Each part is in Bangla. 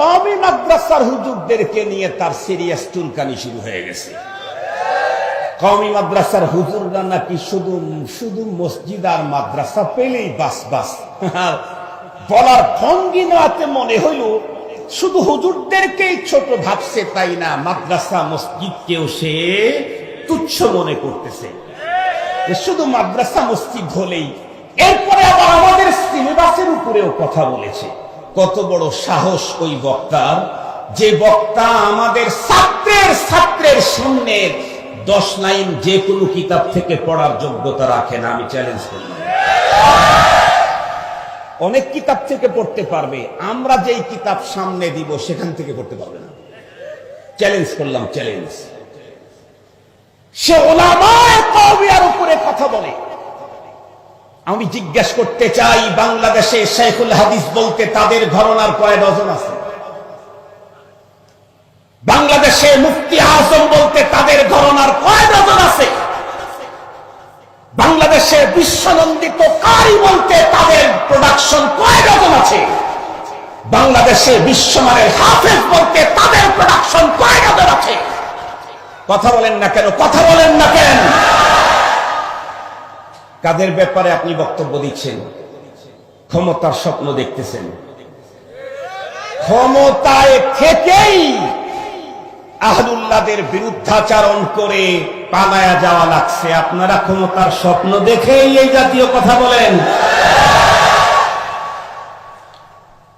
কমি মাদ্রাসার হুজুরদেরকে নিয়ে তার সিরিয়াস চুলকানি শুরু হয়ে গেছে। কমি মাদ্রাসার হুজুররা নাকি শুধু শুধু মসজিদ আর মাদ্রাসা পেলেই বাস বাস। বলার ভঙ্গি নাতে মনে হইল, শুধু হুজুরদেরকেই ছোট ভাবছে তাই না, মাদ্রাসা মসজিদকেও সে তুচ্ছ মনে করতেছে। শুধু মাদ্রাসা মসজিদ হলেই, এরপরে আবার আমাদের সিলেবাসের উপরেও কথা বলেছে। কত বড় সাহস ওই বক্তার, যে বক্তা আমাদের ছাত্রের ছাত্রের সামনে দশ লাইন যে কোনো কিতাব থেকে পড়ার যোগ্যতা রাখে না, আমি চ্যালেঞ্জ করলাম। অনেক কিতাব থেকে পড়তে পারবে, আমরা যেই কিতাব সামনে দিব সেখান থেকে পড়তে পারবে না। চ্যালেঞ্জ করলাম চ্যালেঞ্জ সে ওলামায় কওমিয়ার উপরে কথা বলে। আমি জিজ্ঞেস করতে চাই, বাংলাদেশে শেখুল হাদিস বলতে তাদের ঘরনার কয় ডজন আছে? বাংলাদেশে মুফতি আজম বলতে তাদের ঘরনার কয় ডজন আছে? বাংলাদেশে বিশ্বনন্দিত কারি বলতে তাদের প্রোডাকশন কয় ডজন আছে? বাংলাদেশে বিশ্বমানের হাফেজ বলতে তাদের প্রোডাকশন কয় ডজন আছে? কথা বলেন না কেন? কথা বলেন না কেন? কাদের ব্যাপারে আপনি বক্তব্য দিচ্ছেন? ক্ষমতার স্বপ্ন দেখতেছেন। ক্ষমতায় থেকেই আহলুল্লাদের বিরুদ্ধাচারণ করে পালায়া যাওয়া লাগছে। আপনারা ক্ষমতার স্বপ্ন দেখেই এই জাতীয় কথা বলেন।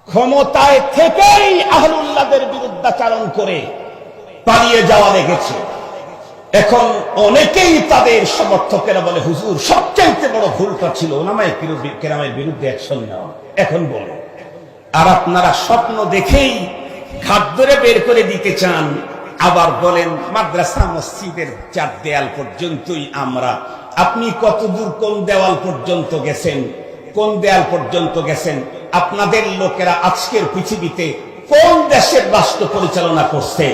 ক্ষমতায় থেকেই আহলুল্লাদের বিরুদ্ধাচারণ করে পালিয়ে যাওয়া লেগেছে। এখন অনেকেই তাদের সমর্থকেরা বলে, হুজুর, সবচাইতে বড় ভুলটা ছিল ওনামায় কেরামের বিরুদ্ধে অ্যাকশন নেওয়া। এখন বলো, আর আপনারা স্বপ্ন দেখেই ঘাট ধরে বের করে দিতে চান, আবার বলেন, মাদ্রাসা, মসজিদের চার দেয়াল পর্যন্তই আমরা। আপনি কতদূর কোন দেওয়াল পর্যন্ত গেছেন, কোন দেয়াল পর্যন্ত গেছেন? আপনাদের লোকেরা আজকের পৃথিবীতে কোন দেশের রাষ্ট্র পরিচালনা করছে?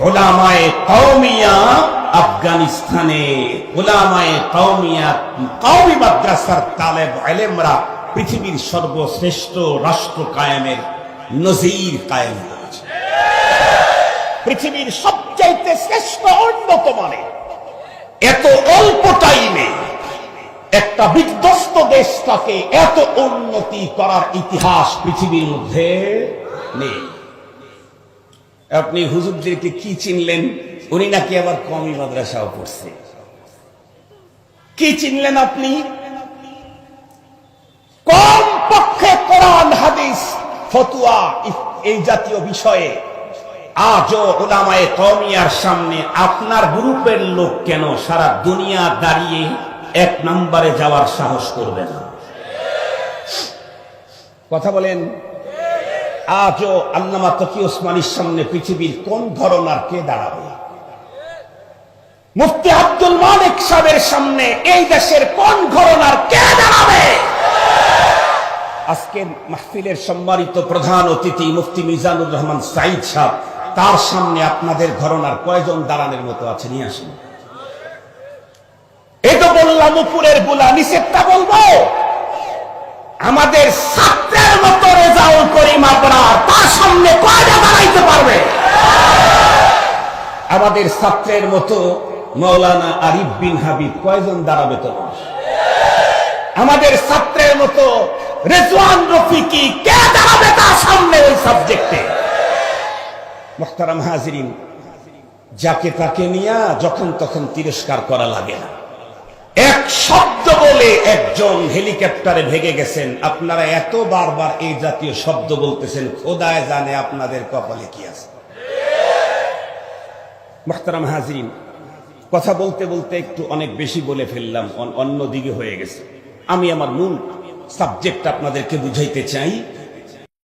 গোলামায় কৌমিয়া আফগানিস্তানে কৌমি মাদ্রাসার তালেব আলেমরা পৃথিবীর সর্বশ্রেষ্ঠ রাষ্ট্র কায়েমের নজির কায়েম করেছে। পৃথিবীর সবচাইতে শ্রেষ্ঠ উন্নত মানে এত অল্প টাইমে একটা বিধ্বস্ত দেশটাকে এত উন্নতি করার ইতিহাস পৃথিবীর মধ্যে নেই। আপনি হুজুরদেরকে কি চিনলেন? উনি নাকি আবার কমি মাদ্রাসাও পড়ছে। কি চিনলেন আপনি? কম পক্ষে কোরআন, হাদিস, ফতুয়া এই জাতীয় বিষয়ে আজও ওলামায়ে কমিয়ার সামনে আপনার গ্রুপের লোক কেন সারা দুনিয়া দাঁড়িয়ে এক নম্বরে যাওয়ার সাহস করবে না? কথা বলেন। আজও আল্লামা তকি ওসমানীর সামনে পৃথিবীর কোন ধরনার কে দাঁড়াবে? মুফতি আব্দুল মালিক সাহেবের সামনে এই দেশের কোন ঘরনার কে দাঁড়াবে? আজকের মাহফিলের সম্মানিত প্রধান অতিথি মুফতি মিজানুর রহমান সাইদ সাহ তার সামনে আপনাদের ঘরনার কয়জন দাঁড়ানোর মতো আছে? নিয়ে আসেন। এই তো বললাম উপরেরগুলা নিষেধটা বলব। আমাদের ছাত্রের মতো রেজাউল করিম আপনার তার সামনে কয়টা দাঁড়াইতে পারবে? আমাদের ছাত্রের মতো মৌলানা আরিফ বিন হাবিব কয়জন দাঁড়াবে তো আমাদের ছাত্রের মতো রেজওয়ান রফিকি কে দাঁড়াবে তার সামনে ওই সাবজেক্টে মোখতারাম হাজরিন, যাকে তাকে নিয়ে যখন তখন তিরস্কার করা লাগে না। এক শব্দ বলে একজন হেলিকপ্টারে ভেগে গেছেন। আপনারা এত বারবার এই জাতীয় শব্দ বলতেছেন, খোদায় জানে আপনাদের কপালে কি আছে। মোখতারাম হাজরিন, কথা বলতে বলতে একটু অনেক বেশি বলে ফেললাম, অন- অন্য দিকে হয়ে গেছে। আমি আমার মূল সাবজেক্ট আপনাদেরকে বুঝাইতে চাই